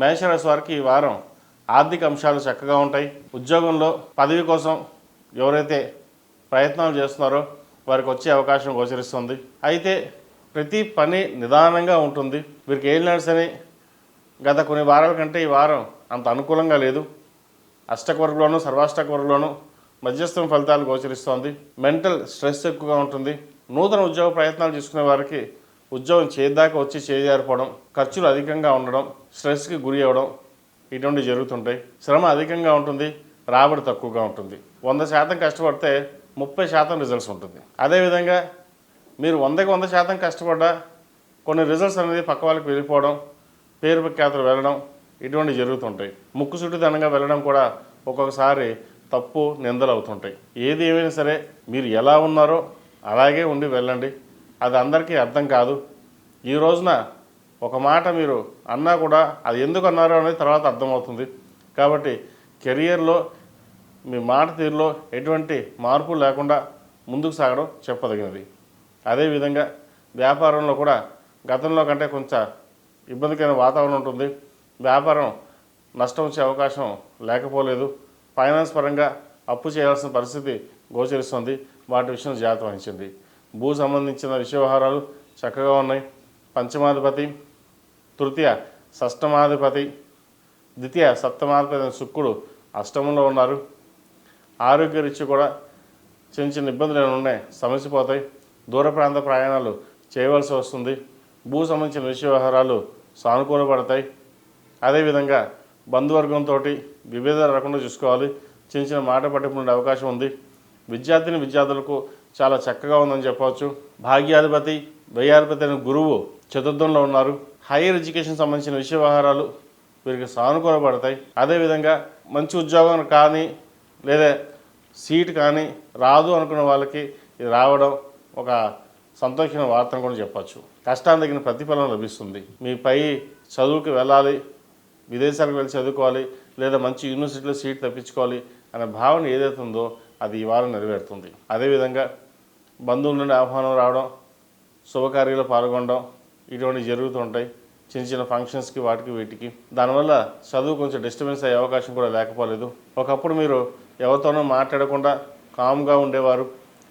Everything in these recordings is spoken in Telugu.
మేషరాశి వారికి ఈ వారం ఆర్థిక అంశాలు చక్కగా ఉంటాయి. ఉద్యోగంలో పదవి కోసం ఎవరైతే ప్రయత్నాలు చేస్తున్నారో వారికి వచ్చే అవకాశం గోచరిస్తుంది. అయితే ప్రతి పని నిదానంగా ఉంటుంది. వీరికి ఏం నడిచని గత కొన్ని వారాల కంటే ఈ వారం అంత అనుకూలంగా లేదు. అష్టక వర్గంలోనూ సర్వాష్టక వర్గంలోనూ మధ్యస్థం ఫలితాలు గోచరిస్తోంది. మెంటల్ స్ట్రెస్ ఎక్కువగా ఉంటుంది. నూతన ఉద్యోగ ప్రయత్నాలు చేసుకునే వారికి ఉద్యోగం చేద్దాకా వచ్చి చేజారిపోవడం ఖర్చులు అధికంగా ఉండడం స్ట్రెస్కి గురి అవ్వడం ఇటువంటివి జరుగుతుంటాయి. శ్రమ అధికంగా ఉంటుంది రాబడి తక్కువగా ఉంటుంది. వంద శాతం కష్టపడితే ముప్పై శాతం రిజల్ట్స్ ఉంటుంది. అదేవిధంగా మీరు వందకి వంద శాతం కష్టపడ్డా కొన్ని రిజల్ట్స్ అనేది పక్క వాళ్ళకి వెళ్ళిపోవడం పేరు ప్రఖ్యాతలు వెళ్ళడం ఇటువంటివి జరుగుతుంటాయి. ముక్కు చుట్టుదనంగా వెళ్ళడం కూడా ఒక్కొక్కసారి తప్పు నిందలు అవుతుంటాయి. ఏది ఏమైనా సరే మీరు ఎలా ఉన్నారో అలాగే ఉండి వెళ్ళండి. అది అందరికీ అర్థం కాదు. ఈ రోజున ఒక మాట మీరు అన్నా కూడా అది ఎందుకు అన్నారో అనేది తర్వాత అర్థమవుతుంది. కాబట్టి కెరియర్లో మీ మాట తీరులో ఎటువంటి మార్పు లేకుండా ముందుకు సాగడం చెప్పదగినది. అదేవిధంగా వ్యాపారంలో కూడా గతంలో కంటే కొంచెం ఇబ్బందికరమైన వాతావరణం ఉంటుంది. వ్యాపారం నష్టం వచ్చే అవకాశం లేకపోలేదు. ఫైనాన్స్ పరంగా అప్పు చేయాల్సిన పరిస్థితి గోచరిస్తుంది. వాటి విషయం జాగ్రత్త వహించింది భూ సంబంధించిన విషయ వ్యవహారాలు చక్కగా ఉన్నాయి. పంచమాధిపతి తృతీయ షష్టమాధిపతి ద్వితీయ సప్తమాధిపతి శుక్రుడు అష్టమంలో ఉన్నారు. ఆరోగ్యరీత్యా కూడా చిన్న చిన్న ఇబ్బందులు ఏమైనా ఉన్నాయి సమస్య పోతాయి దూర ప్రాంత ప్రయాణాలు చేయవలసి వస్తుంది. భూ సంబంధించిన విషయ వ్యవహారాలు సానుకూలపడతాయి. అదేవిధంగా బంధువర్గంతో విభేదాలు రాకుండా చూసుకోవాలి. చిన్న చిన్న మాట పట్టింపు ఉండే అవకాశం ఉంది. విద్యార్థిని విద్యార్థులకు చాలా చక్కగా ఉందని చెప్పవచ్చు. భాగ్యాధిపతి వ్యయాధిపతి అయిన గురువు చతుర్థంలో ఉన్నారు. హైయర్ ఎడ్యుకేషన్ సంబంధించిన విషయ వ్యవహారాలు వీరికి సానుకూలపడతాయి. అదేవిధంగా మంచి ఉద్యోగం కానీ లేదా సీట్ కానీ రాదు అనుకున్న వాళ్ళకి ఇది రావడం ఒక సంతోషమైన వార్తను కూడా చెప్పచ్చు. కష్టానికి తగిన ప్రతిఫలం లభిస్తుంది. మీ పై చదువుకి వెళ్ళాలి విదేశాలకు వెళ్ళి చదువుకోవాలి లేదా మంచి యూనివర్సిటీలో సీట్ తప్పించుకోవాలి అనే భావన ఏదైతే ఉందో అది ఈ వారం నెరవేరుతుంది. అదేవిధంగా బంధువుల నుండి ఆహ్వానం రావడం శుభకార్యాలు పాల్గొనడం ఇటువంటివి జరుగుతుంటాయి చిన్న చిన్న ఫంక్షన్స్కి వాటికి వీటికి. దానివల్ల చదువు కొంచెం డిస్టర్బెన్స్ అయ్యే అవకాశం కూడా లేకపోలేదు. ఒకప్పుడు మీరు ఎవరితోనూ మాట్లాడకుండా కామ్గా ఉండేవారు.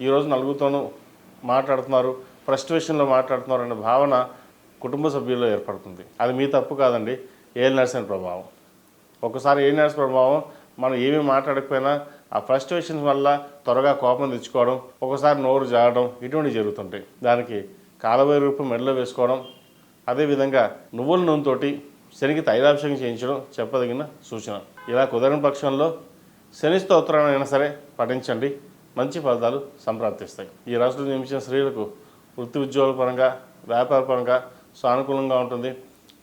ఈరోజు నలుగురితోనూ మాట్లాడుతున్నారు ఫ్రస్ట్రేషన్లో మాట్లాడుతున్నారు అనే భావన కుటుంబ సభ్యుల్లో ఏర్పడుతుంది. అది మీ తప్పు కాదండి ఏల్ నర్సన్ ప్రభావం. ఒకసారి ఏ నర్స్ ప్రభావం మనం ఏమీ మాట్లాడకపోయినా ఆ ఫ్రస్ట్రేషన్ వల్ల త్వరగా కోపం తెచ్చుకోవడం ఒకసారి నోరు జారడం ఇటువంటివి జరుగుతుంటాయి. దానికి కాలవై రూపం మెడలో వేసుకోవడం అదేవిధంగా నువ్వుల నూనెతోటి శనికి తైలాభిషేకం చేయించడం చెప్పదగిన సూచన. ఇలా కుదరని పక్షంలో శని స్తోత్రాన్ని అయినా సరే పఠించండి. మంచి ఫలితాలు సంప్రాప్తిస్తాయి. ఈ రాష్ట్రంలో నియమించిన స్త్రీలకు వృత్తి ఉద్యోగాల పరంగా వ్యాపార పరంగా సానుకూలంగా ఉంటుంది.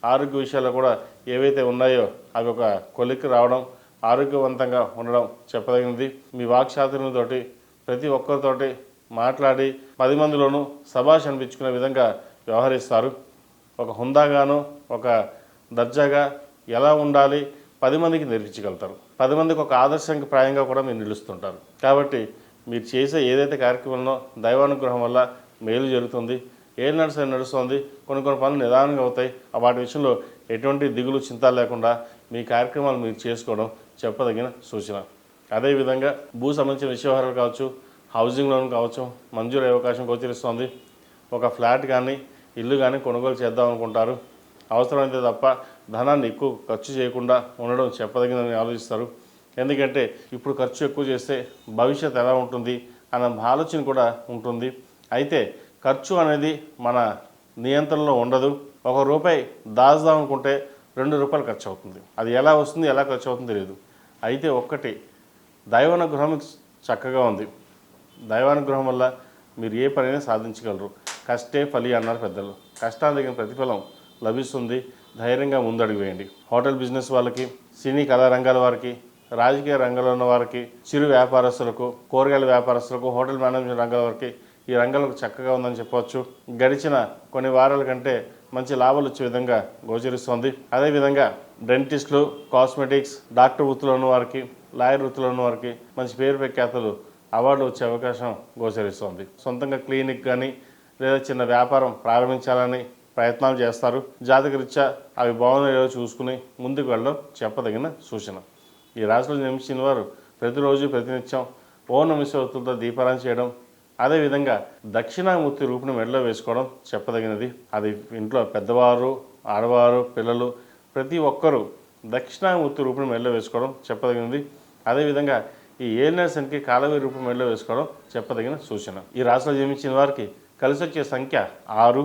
ఆరోగ్య విషయాల్లో కూడా ఏవైతే ఉన్నాయో అవి ఒక కొలిక్కి రావడం ఆరోగ్యవంతంగా ఉండడం చెప్పదగినది. మీ వాక్చాతుర్యంతోటి ప్రతి ఒక్కరితోటి మాట్లాడి పది మందిలోనూ సభాష్ అనిపించుకునే విధంగా వ్యవహరిస్తారు. ఒక హుందాగాను ఒక దర్జాగా ఎలా ఉండాలి పది మందికి నేర్పించగలుగుతారు. పది మందికి ఒక ఆదర్శంకి ప్రాయంగా కూడా మీరు నిలుస్తుంటారు. కాబట్టి మీరు చేసే ఏదైతే కార్యక్రమంలో దైవానుగ్రహం వల్ల మేలు జరుగుతుంది ఏం నడుస్తుంది నడుస్తుంది కొన్ని కొన్ని పనులు నిదానంగా అవుతాయి ఆ వాటి విషయంలో ఎటువంటి దిగులు చింత లేకుండా మీ కార్యక్రమాలు మీరు చేసుకోవడం చెప్పదగిన సూచన. అదేవిధంగా భూ సంబంధించిన విషయవహారాలు కావచ్చు హౌసింగ్ లోన్ కావచ్చు మంజూరు అవకాశం గోచరిస్తోంది. ఒక ఫ్లాట్ కానీ ఇల్లు కానీ కొనుగోలు చేద్దాం అనుకుంటారు. అవసరమైతే తప్ప ధనాన్ని ఎక్కువ ఖర్చు చేయకుండా ఉండడం చెప్పదగినదని ఆలోచిస్తారు. ఎందుకంటే ఇప్పుడు ఖర్చు ఎక్కువ చేస్తే భవిష్యత్ ఎలా ఉంటుంది అన్న ఆలోచన కూడా ఉంటుంది. అయితే ఖర్చు అనేది మన నియంత్రణలో ఉండదు. ఒక రూపాయి దాచుదాం అనుకుంటే రెండు రూపాయలు ఖర్చు అవుతుంది. అది ఎలా వస్తుంది ఎలా ఖర్చు అవుతుందో తెలియదు. అయితే ఒక్కటి దైవానుగ్రహం చక్కగా ఉంది. దైవానుగ్రహం వల్ల మీరు ఏ పనైనా సాధించగలరు. కష్టే ఫలి అన్నారు పెద్దలు. కష్టాలు తగిన ప్రతిఫలం లభిస్తుంది. ధైర్యంగా ముందడుగు వేయండి. హోటల్ బిజినెస్ వాళ్ళకి సినీ కళా రంగాల వారికి రాజకీయ రంగంలో ఉన్న వారికి చిరు వ్యాపారస్తులకు కూరగాయల వ్యాపారస్తులకు హోటల్ మేనేజ్మెంట్ రంగాల వారికి ఈ రంగాలకు చక్కగా ఉందని చెప్పవచ్చు. గడిచిన కొన్ని వారాల కంటే మంచి లాభాలు వచ్చే విధంగా గోచరిస్తోంది. అదేవిధంగా డెంటిస్టులు కాస్మెటిక్స్ డాక్టర్ వృత్తిలో ఉన్న వారికి లాయర్ వృత్తిలో ఉన్న వారికి మంచి పేరు ప్రఖ్యాతలు అవార్డులు వచ్చే అవకాశం గోచరిస్తోంది. సొంతంగా క్లినిక్ కానీ లేదా చిన్న వ్యాపారం ప్రారంభించాలని ప్రయత్నాలు చేస్తారు. జాతకరీత్యా అవి బాగున్నాయో చూసుకుని ముందుకు వెళ్ళడం చెప్పదగిన సూచన. ఈ రాశిలో జన్మించిన వారు ప్రతిరోజు ప్రతినిత్యం ఓ నమశివతులతో చేయడం అదేవిధంగా దక్షిణామూర్తి రూపుని మెడలో వేసుకోవడం చెప్పదగినది. అది ఇంట్లో పెద్దవారు ఆడవారు పిల్లలు ప్రతి ఒక్కరూ దక్షిణామూర్తి రూపుని మెడలో వేసుకోవడం చెప్పదగినది. అదేవిధంగా ఈ ఏలినర్సన్కి కాలవి రూపం మెడలో వేసుకోవడం చెప్పదగిన సూచన. ఈ రాశిలో జన్మించిన వారికి కలిసి వచ్చే సంఖ్య ఆరు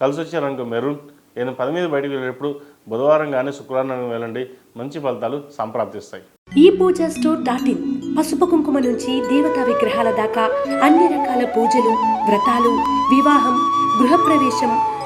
కలిసి వచ్చే రంగు మెరూన్ నేను పది మీద బయటకు వెళ్ళేటప్పుడు బుధవారం కానీ శుక్రవారం వెళ్ళండి మంచి ఫలితాలు సంప్రాప్తిస్తాయి. ఈ పూజ స్టోర్ డాట్ ఇన్ పసుపు కుంకుమ నుంచి దేవతా విగ్రహాల దాకా అన్ని రకాల పూజలు వ్రతాలు వివాహం గృహప్రవేశం